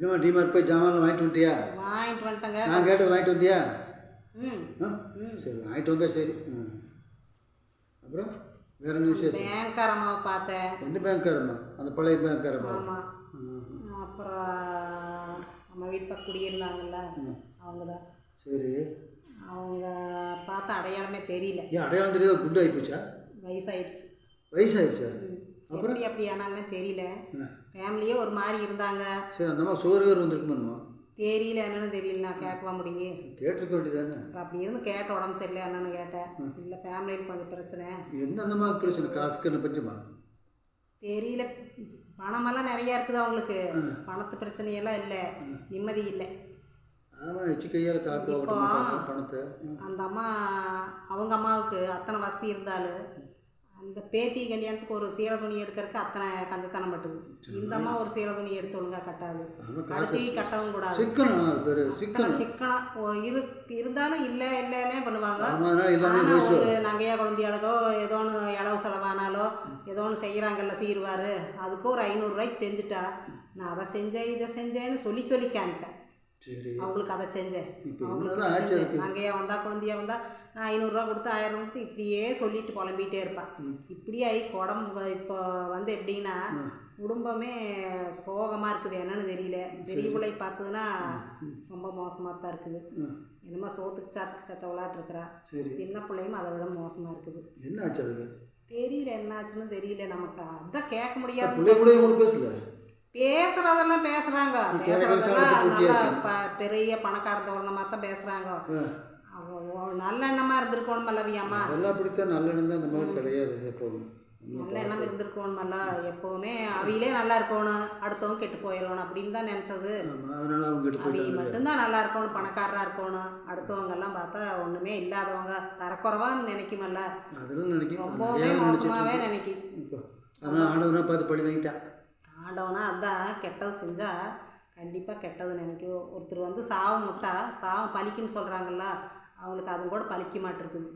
என்னம்மா டிமார்ட் போய் ஜாமான் வாங்கிட்டு வந்துட்டியா? வாங்கிட்டு வந்துட்டேங்க. நான் கேட்டது வாங்கிட்டு வந்தியா? ம் சரி வாங்கிட்டு வந்தா சரி. ம். அப்புறம் வேற என்ன விசேஷம்? பேங்க்காரம்மாவை பார்த்தேன். எந்த பேங்க்காரம்மா? அந்த பழைய பேங்க்காரம்மா? ஆமாம் அப்புறம் நம்ம வீட்டு பக்கம் குடியிருந்தாங்கல்ல அவங்க தான் சரி. அவங்க பார்த்த அடையாளமே தெரியல. ஏன் அடையாளம் தெரியாத குட் ஆகிப்போச்சா வயசாயிடுச்சு. வயசாயிடுச்சா? எப்படி அப்படி ஆனாங்கன்னு தெரியல. ஃபேமிலியே ஒரு மாதிரி இருந்தாங்க. சரி அந்த மாதிரி சோறு வேறு வந்திருக்குமாம்மா தெரியல என்னன்னு தெரியல நான் கேட்கவா முடியும் கேட்டிருக்க வேண்டியதானே அப்படி இருந்து கேட்ட உடம்பு சரியில்லை என்னன்னு கேட்டேன். இல்லை ஃபேமிலியில் கொஞ்சம் பிரச்சனை. என்ன அந்த மாதிரி பிரச்சனை? காசுக்கு பஞ்சமா? தெரியல. பணமெல்லாம் நிறையா இருக்குது அவங்களுக்கு. பணத்து பிரச்சனையெல்லாம் இல்லை. நிம்மதி இல்லை. ம். அந்த அம்மா அவங்க அம்மாவுக்கு அத்தனை வசதி இருந்தாலும் அந்த பேத்தி கல்யாணத்துக்கு ஒரு சீலை துணி எடுக்கிறதுக்கு அத்தனை கஞ்சத்தனம் பட்டுது. இந்த அம்மா ஒரு சீலை துணி எடுத்து ஒழுங்கா கட்டாது. கடைசி கட்டவும் கூடாது. சிக்கனம் சிக்கனம். இரு இருந்தாலும் இல்லை இல்லைன்னே பண்ணுவாங்க. ஆனால் ஒரு நகையா குழந்தையாளுக்கோ ஏதோ ஒன்று இளவு செலவானாலோ ஏதோ ஒன்று செய்கிறாங்கல்ல சீருவார். அதுக்கு ஒரு ஐநூறுரூவாய்க்கு செஞ்சுட்டா நான் அதை செஞ்சேன் இதை செஞ்சேன்னு சொல்லி சொல்லி காமிப்பேன் சரி. அவங்களுக்கு அதை செஞ்சேன். நகையா வந்தா குழந்தையா வந்தா நான் ஐநூறுரூவா கொடுத்து ஆயிரம் கொடுத்து இப்படியே சொல்லிட்டு புலம்பிகிட்டே இருப்பான் இப்படி ஆகி குடம்பு இப்போ வந்து எப்படின்னா குடும்பமே சோகமாக இருக்குது. என்னன்னு தெரியல. பெரிய பிள்ளை பார்த்ததுன்னா ரொம்ப மோசமாக தான் இருக்குது. என்னமோ சோத்துக்கு சாத்துக்கு சத்த விளாட்ருக்குறா சரி. சின்ன பிள்ளையும் அதை விட மோசமாக இருக்குது. என்ன ஆச்சு தெரியல என்னாச்சுன்னு தெரியல. நமக்கு அதான் கேட்க முடியாது பேசுறதெல்லாம் பேசுறாங்க. பேசுறதெல்லாம் நல்லா பெரிய பணக்கார தோரணமாக தான் பேசுறாங்க. நல்ல எண்ணமா இருந்திருக்கணும் மல்லவியம்மா அதெல்லாம் பிடித்தா நல்ல எண்ணம் தான் அந்த மாதிரி கிடையாது எப்போதும். நல்ல எண்ணம் இருந்திருக்கணுமல்ல எப்பவுமே அவியிலே நல்லா இருக்கணும் அடுத்தவங்க கெட்டு போயிடணும் அப்படின்னு தான் நினச்சது. ஆமாம் அதனால அவங்க எடுத்து அவி போயிட்டாங்க. மட்டும்தான் நல்லா இருக்கணும் பணக்காரராக இருக்கணும் அடுத்தவங்க எல்லாம் பார்த்தா ஒன்றுமே இல்லாதவங்க தரக்குறவான்னு நினைக்குமல்ல. ரொம்பவே மோசமாகவே நினைக்கும். இப்போ அதனால் ஆண்டவனா பார்த்து பழி வாங்கிட்டான் ஆண்டவனா அதான் கெட்டது செஞ்சால் கண்டிப்பாக கெட்டது நினைக்கும் ஒருத்தர் வந்து சாவம் விட்டா சாவம் பலிக்குன்னு சொல்கிறாங்கல்ல அவங்களுக்கு அது கூட பலிக்க மாட்டிருக்குது.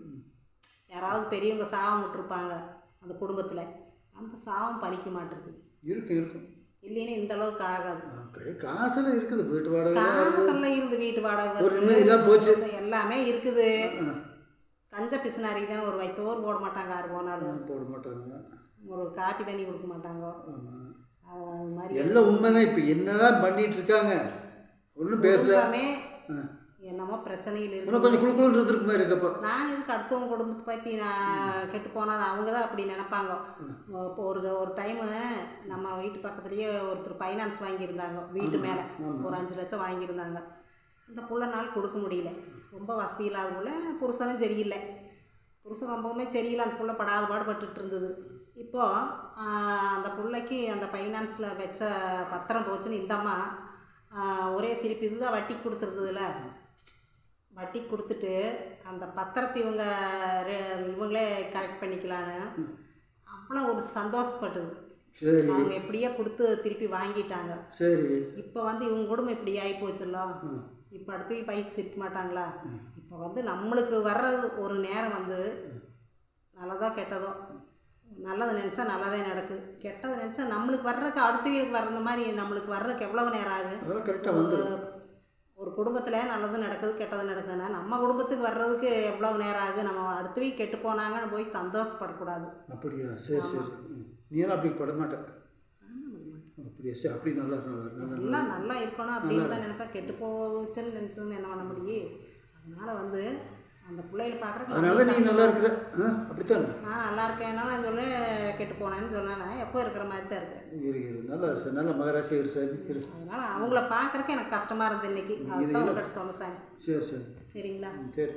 யாராவது பெரியவங்க சாவம் விட்டுருப்பாங்க அந்த குடும்பத்தில் அந்த சாவம் பலிக்க மாட்டிருக்குது. இருக்கும் இருக்கும் இல்லைன்னா இந்த அளவுக்கு ஆகாது. காசெல்லாம் இருக்குது வீட்டு வாடகை. காசெல்லாம் வீட்டு வாடகை. போச்சு. எல்லாமே இருக்குது. கஞ்ச பிசுனாரி தானே ஒரு வயசு சோறு போட மாட்டாங்க யார் போனாலும். போட மாட்டாங்க. ஒரு காப்பி தண்ணி கொடுக்க மாட்டாங்க. எல்லாம் உண்மைதான். இப்போ என்னதான் பண்ணிட்டு இருக்காங்க ஒன்றும் பேசல. என்னமோ பிரச்சனையில் இருக்கு கொஞ்சம் குழுக்குழு இருந்திருக்கு மாதிரி இருக்கப்போ. நான் இதுக்கு அடுத்தவங்க குடும்பத்தை பற்றி நான் கெட்டு போனால் அவங்க தான் அப்படி நினைப்பாங்க. இப்போ ஒரு ஒரு டைமு நம்ம வீட்டு பக்கத்துலேயே ஒருத்தர் ஃபைனான்ஸ் வாங்கியிருந்தாங்க. வீட்டு மேலே. ஒரு அஞ்சு லட்சம் வாங்கியிருந்தாங்க. அந்த புள்ள நாள் கொடுக்க முடியல. ரொம்ப வசதி இல்லாத புள்ள புருஷனும் சரியில்லை. புருஷன் ரொம்பவுமே சரியில்லை அந்த புள்ள படாத பாடுபட்டுட்டு இருந்தது. இப்போது அந்த பிள்ளைக்கு அந்த ஃபைனான்ஸில் வச்ச பத்திரம் போச்சுன்னு இந்த அம்மா ஒரே சிரிப்பு இதுதான் வட்டி கொடுத்துருந்ததுல. வட்டி கொடுத்துட்டு அந்த பத்திரத்தை இவங்க ரெ- இவங்களே கரெக்ட் பண்ணிக்கலான்னு அவ்வளோ ஒரு சந்தோஷப்பட்டது. அவங்க எப்படியோ கொடுத்து திருப்பி வாங்கிட்டாங்க. சரி. இப்போ வந்து இவங்க குடும்பம் இப்படி ஆகி போச்சுல்ல இப்போ அடுத்து பயிற்சி இருக்க மாட்டாங்களா? வந்து நம்மளுக்கு வர்றது ஒரு நேரம் வந்து நல்லதோ கெட்டதோ நல்லது நினச்சா நல்லதே நடக்கு. கெட்டது நினச்சா நம்மளுக்கு வர்றதுக்கு அடுத்த வீட்டுக்கு வர்ற மாதிரி நம்மளுக்கு வர்றதுக்கு எவ்வளவு நேரம் ஆகும் கரெக்டாக வந்துடும் ஒரு குடும்பத்தில் நல்லது நடக்குது கெட்டது நடக்குதுன்னா நம்ம குடும்பத்துக்கு வர்றதுக்கு எவ்வளோ நேரம் ஆகுது? நம்ம அடுத்த வீக் கெட்டு போனாங்கன்னு போய் சந்தோஷப்படக்கூடாது. அப்படியா? சரி சரி. ம். நீ எல்லாம் அப்படி பட மாட்டேன் அப்படியா? சரி அப்படி நல்லா நல்லா நல்லா இருக்கணும் அப்படின்னு தான் நினைப்பேன். கெட்டு போச்சுன்னு நினச்சதுன்னு என்ன பண்ண முடியும்? அதனால வந்து அந்த பிள்ளைகளை பார்க்குறக்கு அதனால நீ நல்லா இருக்கிற அப்படித்தானே. நான் நல்லா இருக்கேன்னா சொல்லி கெட்டு போனேன்னு சொன்னேன் எப்போ இருக்கிற மாதிரி தான் இருக்கிறேன் இரு இரு நல்லா சார் நல்ல மகராசி இரு சார் இரு. அதனால அவங்கள பார்க்குறக்கு எனக்கு கஷ்டமாக இருந்தது இன்னைக்கு. சொன்ன சாமி. சரி சரி. சரிங்களா? சரி.